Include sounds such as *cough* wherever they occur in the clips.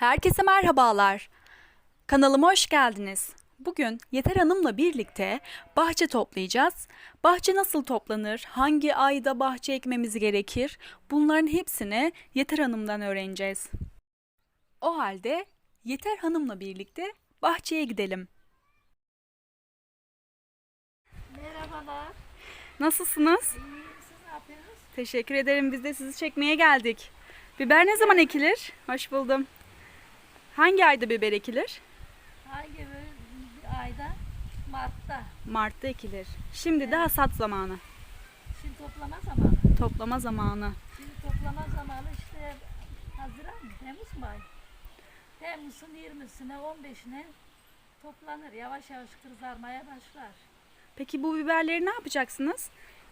Herkese merhabalar. Kanalıma hoş geldiniz. Bugün Yeter Hanım'la birlikte bahçe toplayacağız. Bahçe nasıl toplanır? Hangi ayda bahçe ekmemiz gerekir? Bunların hepsini Yeter Hanım'dan öğreneceğiz. O halde Yeter Hanım'la birlikte bahçeye gidelim. Merhabalar. Nasılsınız? İyiyim. Siz ne yapıyorsunuz? Teşekkür ederim. Biz de sizi çekmeye geldik. Biber ne zaman ekilir? Hoş buldum. Hangi ayda biber ekilir? Hangi ayda? Mart'ta. Mart'ta ekilir. Şimdi de hasat zamanı. Şimdi toplama zamanı. Toplama zamanı. Şimdi toplama zamanı işte Haziran mı? Temmuz mu ay? Temmuz'un 20'sine 15'ine toplanır. Yavaş yavaş kızarmaya başlar. Peki bu biberleri ne yapacaksınız?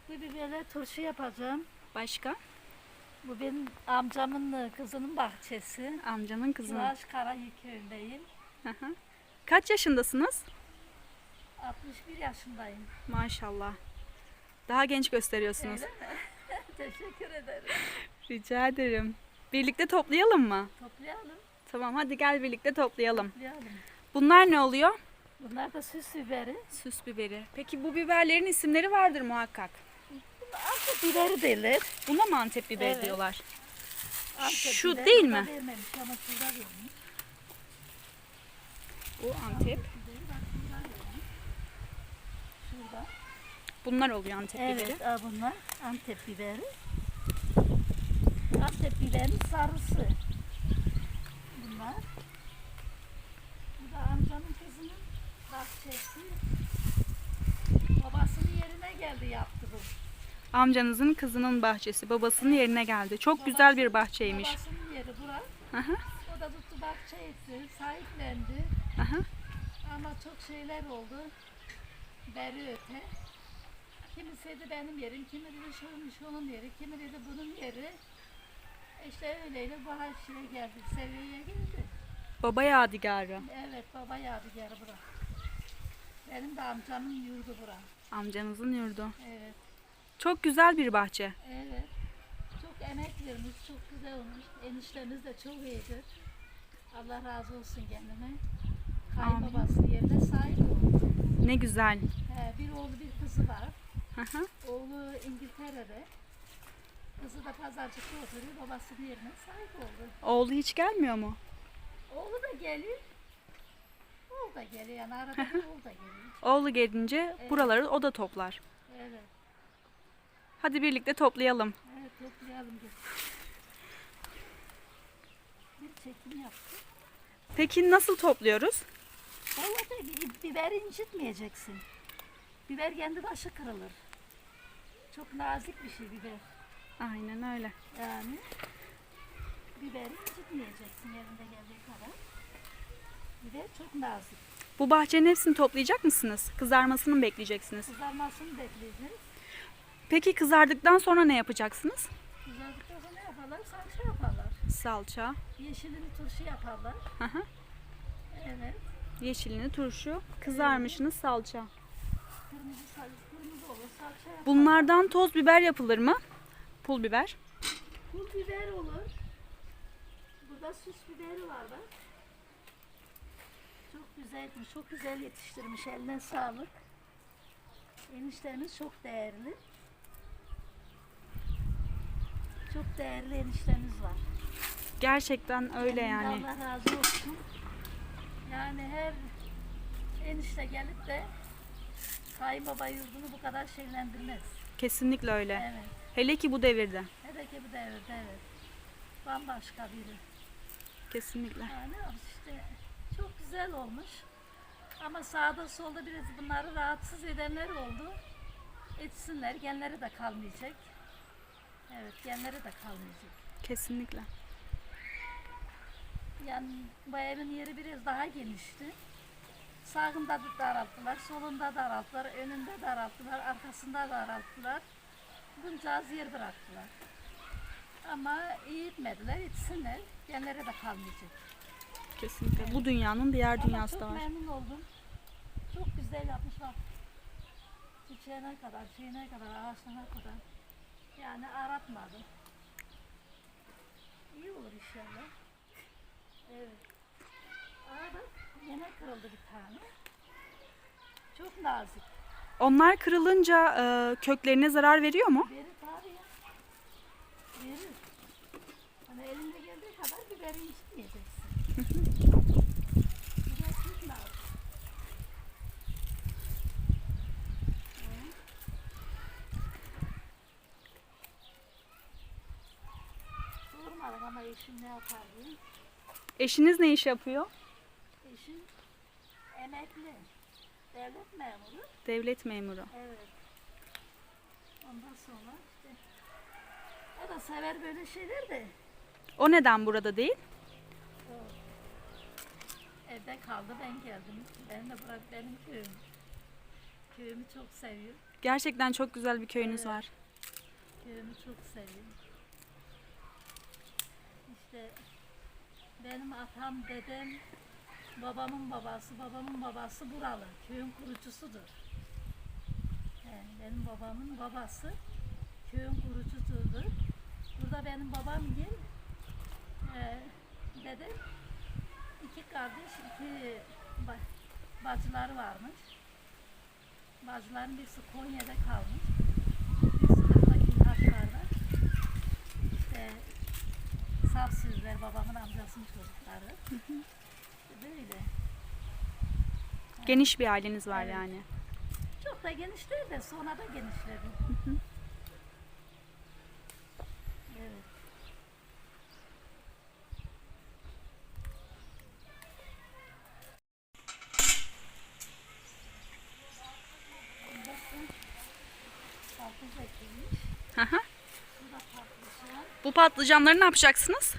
Bu biberle turşu yapacağım. Başka? Bu benim amcamın e, kızının bahçesi. Amcanın kızı. Kıraş. Hı hı. Kaç yaşındasınız? 61 yaşındayım. Maşallah. Daha genç gösteriyorsunuz. Öyle mi? *laughs* Teşekkür ederim. Rica ederim. Birlikte toplayalım mı? Toplayalım. Tamam hadi gel birlikte toplayalım. Toplayalım. Bunlar ne oluyor? Bunlar da süs biberi. Süs biberi. Peki bu biberlerin isimleri vardır muhakkak. Antep biberi derler. Buna mı Antep biberi Evet. diyorlar? Antep Şu biberi değil mi? Vermemiş ama şurada vermiş. Bu Antep. Şurada. Bunlar oluyor Antep biberi. Evet aa, bunlar Antep biberi. Antep biberin sarısı. Bunlar. Bu da amcanın kızının bahçesi. Babasının yerine geldi yaptı bu. Amcanızın kızının bahçesi babasının yerine geldi. Çok güzel bir bahçeymiş. Babasının yeri bura. Hı, O da tuttu bahçe etti, sahiplendi. hı. Ama çok şeyler oldu. Beri öte. Kimisi dedi benim yerim, kimi dedi şunun, şunun yeri, kimi dedi bunun yeri. İşte öyleyle bu şeye geldi, seviyeye geldi. Baba yadigarı. Evet, baba yadigarı bura. Benim de amcamın yurdu bura. Amcanızın yurdu. Evet, Çok güzel bir bahçe. evet. Çok emek vermiş, çok güzel olmuş. Eniştemiz de çok iyidir. Allah razı olsun kendine. Kayınbabası yerine sahip oldu. Ne güzel. He, bir oğlu bir kızı var. Hı hı. Oğlu İngiltere'de. Kızı da pazarcıkta oturuyor. Babasının yerine sahip oldu. Oğlu hiç gelmiyor mu? Oğlu da geliyor. Oğlu da geliyor. Yani arada oğlu da geliyor. Oğlu gelince buraları o da toplar. Hadi birlikte toplayalım. Evet toplayalım. Bir çekim yaptık. Peki nasıl topluyoruz? Vallahi biberi incitmeyeceksin. Biber kendi başı kırılır. Çok nazik bir şey biber. Aynen öyle. Yani biberi incitmeyeceksin yerinde geldiği kadar. Biber çok nazik. Bu bahçenin hepsini toplayacak mısınız? Kızarmasını mı bekleyeceksiniz? Kızarmasını bekleyeceğiz. Peki kızardıktan sonra ne yapacaksınız? Kızardıktan sonra ne yaparlar? Salça yaparlar. Salça, Yeşilini turşu yaparlar. hı hı. Evet. yeşilini, turşu, kızarmışını salça. Kırmızı salça, kırmızı olur. Salça yaparlar. Bunlardan toz biber yapılır mı? Pul biber. Pul biber olur. Burada süs biberi var bak. Çok güzel, çok güzel yetiştirmiş. Eline sağlık. Eniştemiz çok değerli. Çok değerli eniştemiz var. Gerçekten öyle yani. Allah razı olsun. Yani her enişte gelip de kayınbaba yurdunu bu kadar şeylendirmez. Kesinlikle öyle. Evet. Hele ki bu devirde. Hele ki bu devirde evet. Bambaşka biri. Kesinlikle. Yani işte çok güzel olmuş. Ama sağda solda biraz bunları rahatsız edenler oldu. Etsinler. Genleri de kalmayacak. Evet genleri de kalmayacak. Kesinlikle. Yani bu evin yeri biraz daha genişti. Sağında da daralttılar, solunda daralttılar, önünde daralttılar, arkasında daralttılar. Bunca az yer bıraktılar. Ama iyi etmediler, etsinler. Genleri de kalmayacak. Kesinlikle. Bu dünyanın diğer Ama dünyası çok da var. memnun oldum. Çok güzel yapmış bak. Çiçeğine kadar, şeyine kadar, ağaçlarına kadar. Yani aratmadım. İyi olur inşallah. Evet. Aa bak yine kırıldı bir tane. Çok nazik. Onlar kırılınca e, köklerine zarar veriyor mu? Verir tabii ya. Verir. Hani elinde geldiği kadar biberi içmeyeceksin. *laughs* Biber çok nazik. Hı. Sormadım ama eşim ne yapar diye. Eşiniz ne iş yapıyor? Eşim emekli. Devlet memuru. Devlet memuru. Evet. Ondan sonra işte o da sever böyle şeyler de O neden burada değil? o evde kaldı ben geldim. Ben de bırak benim köyüm. Köyümü çok seviyor. Gerçekten çok güzel bir köyünüz Evet. var. Köyümü çok seviyorum. İşte benim atam, dedem, babamın babası, babamın babası buralı. Köyün kurucusudur. Yani benim babamın babası köyün kurucusudur. Burada benim babam gel, e, dedem iki kardeş, iki ba- bacıları varmış. Bacıların birisi Konya'da kalmış. Birisi de Hakim Haçlar'da. İşte saf sözler babamın amcasının çocukları. İşte böyle. Geniş bir aileniz var Evet. yani. Çok da geniş değil de sonra da genişledi. Karpuz ekilmiş. Hı hı. Bu da patlıcan. Bu patlıcanları ne yapacaksınız?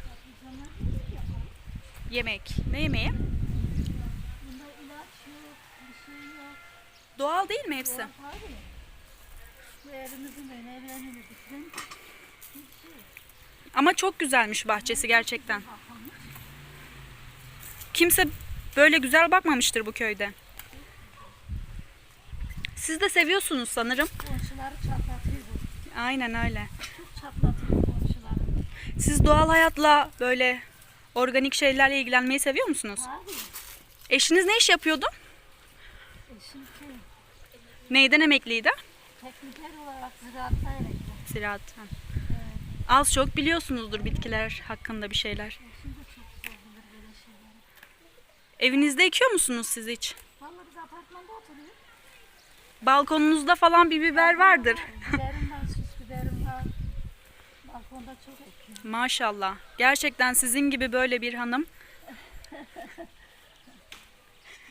Yemek. Ne yemeği? Doğal değil mi hepsi? Ama çok güzelmiş bahçesi gerçekten. Kimse böyle güzel bakmamıştır bu köyde. Siz de seviyorsunuz sanırım. Aynen öyle. Çok. Siz doğal hayatla böyle organik şeylerle ilgilenmeyi seviyor musunuz? Abi, Eşiniz ne iş yapıyordu? eşim şey, Neyden emekliydi? tekniker olarak ziraatta emekli. Ziraattan. Evet. Az çok biliyorsunuzdur bitkiler hakkında bir şeyler. Eşim de çok güzel bilir böyle şeyleri. Evinizde ekiyor musunuz siz hiç? Vallahi biz apartmanda oturuyoruz. Balkonunuzda falan bir biber vardır. Biberim var, süs biberim var. Çok. Maşallah. Gerçekten sizin gibi böyle bir hanım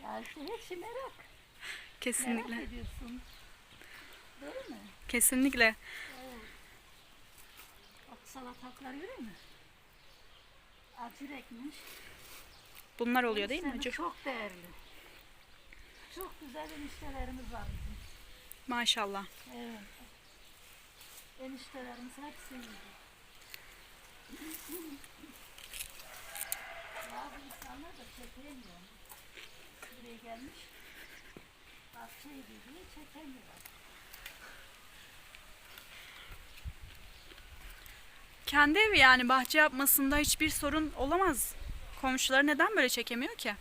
Ya işte hepsi merak. Merak kesinlikle ediyorsun. Değil mi? kesinlikle Bak salataklar görüyor musun? Acı ekmiş. bunlar oluyor değil mi hocam? Çok değerli. Çok güzel eniştelerimiz var bizim. Maşallah. Evet. Eniştelerimiz hepsi iyi. Bazı insanlar da çekemiyor. Buraya gelmiş. Bahçeyi diye çekemiyor. Kendi evi yani bahçe yapmasında hiçbir sorun olamaz. Komşuları neden böyle çekemiyor ki?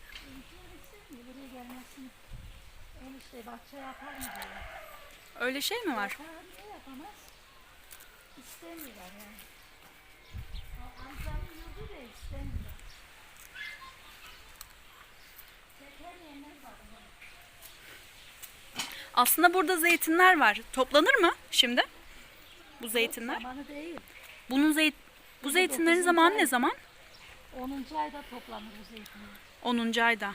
Buraya gelmesin. Enişte bahçe yapar mı diyor. Öyle şey mi var? Yapar niye yapamaz? İstemiyorlar yani. Yurdu da istemiyor. Aslında burada zeytinler var. Toplanır mı şimdi? Bu zeytinler. Zamanı değil. Bunun zeyt bu zeytinlerin zamanı ne zaman? 10. ayda toplanır bu zeytinler. 10. ayda.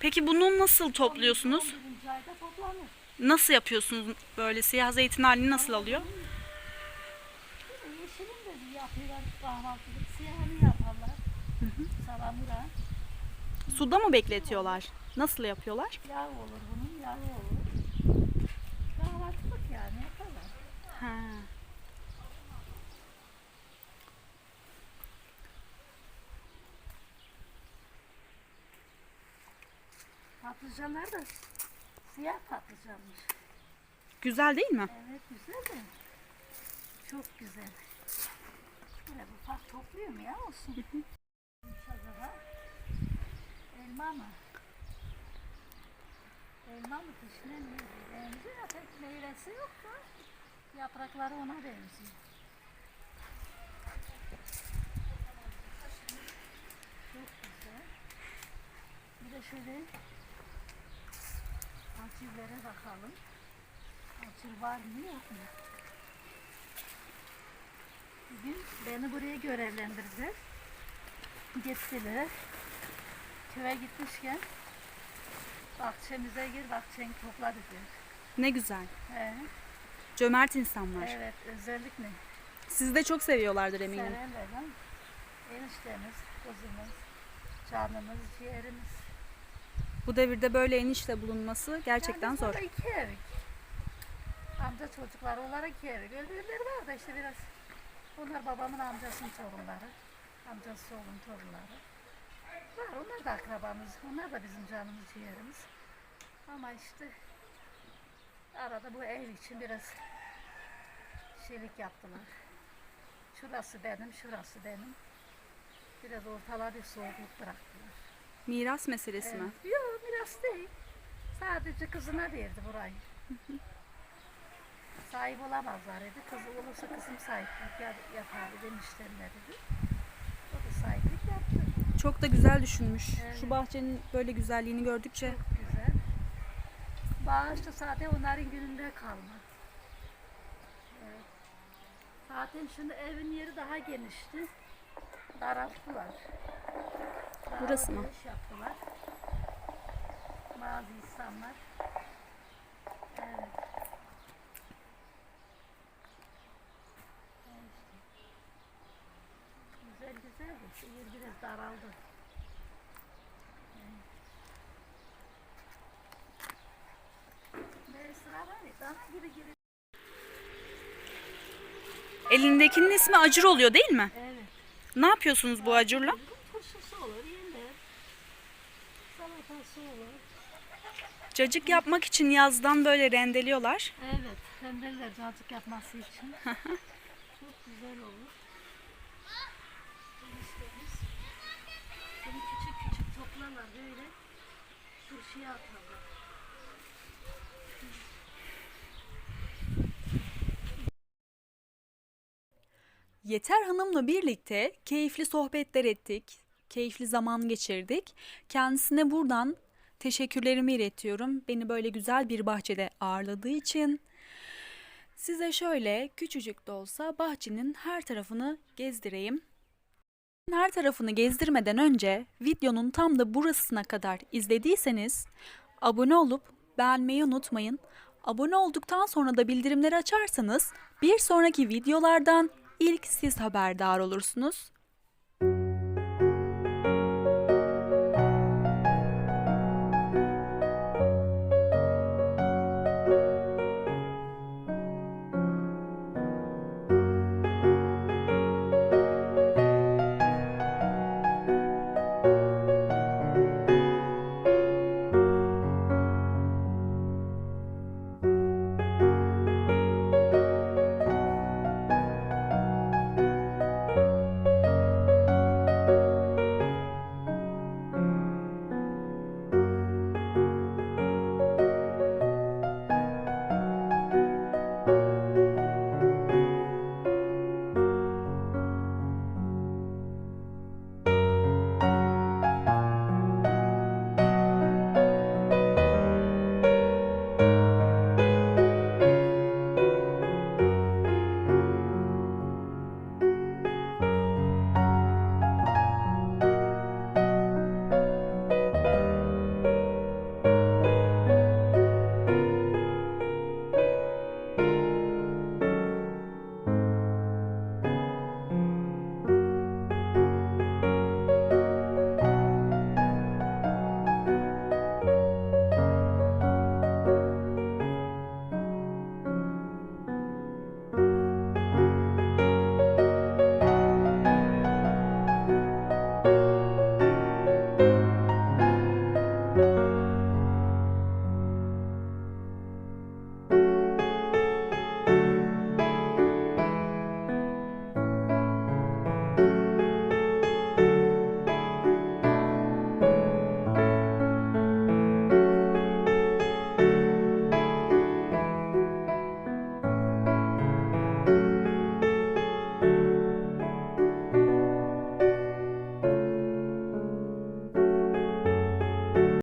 Peki bunu nasıl topluyorsunuz? 11. ayda toplanır. Nasıl yapıyorsunuz böyle siyah zeytin halini nasıl alıyor? Bir de yeşilin de bir yapıyorlar kahvaltılık. Siyahını yaparlar. Salamura. Suda mı bekletiyorlar? Nasıl yapıyorlar? Yağ olur bunun, yağı olur. Kahvaltılık yani yaparlar. Ha. Patlıcanlar da siyah patlıcanmış. Güzel değil mi? Evet güzel de. Çok güzel. Böyle ufak topluyor mu ya olsun. Hava. elma mı? Elma mı kışne mi? Benziyor pek meyvesi yok da yaprakları ona benziyor. Çok güzel. Bir de şöyle acillere bakalım. Acil var mı yok mu? Bugün beni buraya görevlendirdiler. Gittiler. Köye gitmişken bahçemize gir bahçeni topla dediler. Ne güzel. He, Cömert insanlar. evet özellikle Sizi de çok seviyorlardır eminim. severler. Eniştemiz, kızımız, canımız, ciğerimiz. Bu devirde böyle enişte bulunması gerçekten Yani zor. iki evik. Amca çocukları olarak iki evik. Öbürleri var da işte biraz. Onlar babamın amcasının torunları. Amcası oğlum torunları. Var onlar da akrabamız. Onlar da bizim canımız ciğerimiz. Ama işte arada bu ev için biraz şeylik yaptılar. Şurası benim, şurası benim. Biraz ortalığa bir soğukluk bıraktılar. Miras meselesi mi? Evet. Yok miras değil. Sadece kızına verdi burayı. *laughs* Sahip olamazlar dedi. Kızı olursa kızım sahiplik yap- yapar demiştim dedi. O da sahiplik yaptı. Çok da güzel düşünmüş. Evet. Şu bahçenin böyle güzelliğini gördükçe Çok güzel. Bağışta zaten onların gününde kalma. Evet. Zaten şimdi evin yeri daha genişti. Daralttılar. Daha Burası mı? yaptılar. Bazı insanlar. Evet. Evet. Güzel yer biraz daraldı. Ne sıra var ya, dana gibi gibi. elindekinin ismi acur oluyor değil mi? Evet. Ne yapıyorsunuz bu acurla? Turşusu olur, yenir. Salatası olur. Cacık yapmak için yazdan böyle rendeliyorlar. Evet, rendeler cacık yapması için. *laughs* Çok güzel olur. Eniştemiz Bunu küçük küçük toplarlar böyle. Turşuya atarlar. Yeter Hanım'la birlikte keyifli sohbetler ettik. Keyifli zaman geçirdik. Kendisine buradan teşekkürlerimi iletiyorum. Beni böyle güzel bir bahçede ağırladığı için. Size şöyle küçücük de olsa bahçenin her tarafını gezdireyim. Her tarafını gezdirmeden önce videonun tam da burasına kadar izlediyseniz abone olup beğenmeyi unutmayın. Abone olduktan sonra da bildirimleri açarsanız bir sonraki videolardan ilk siz haberdar olursunuz.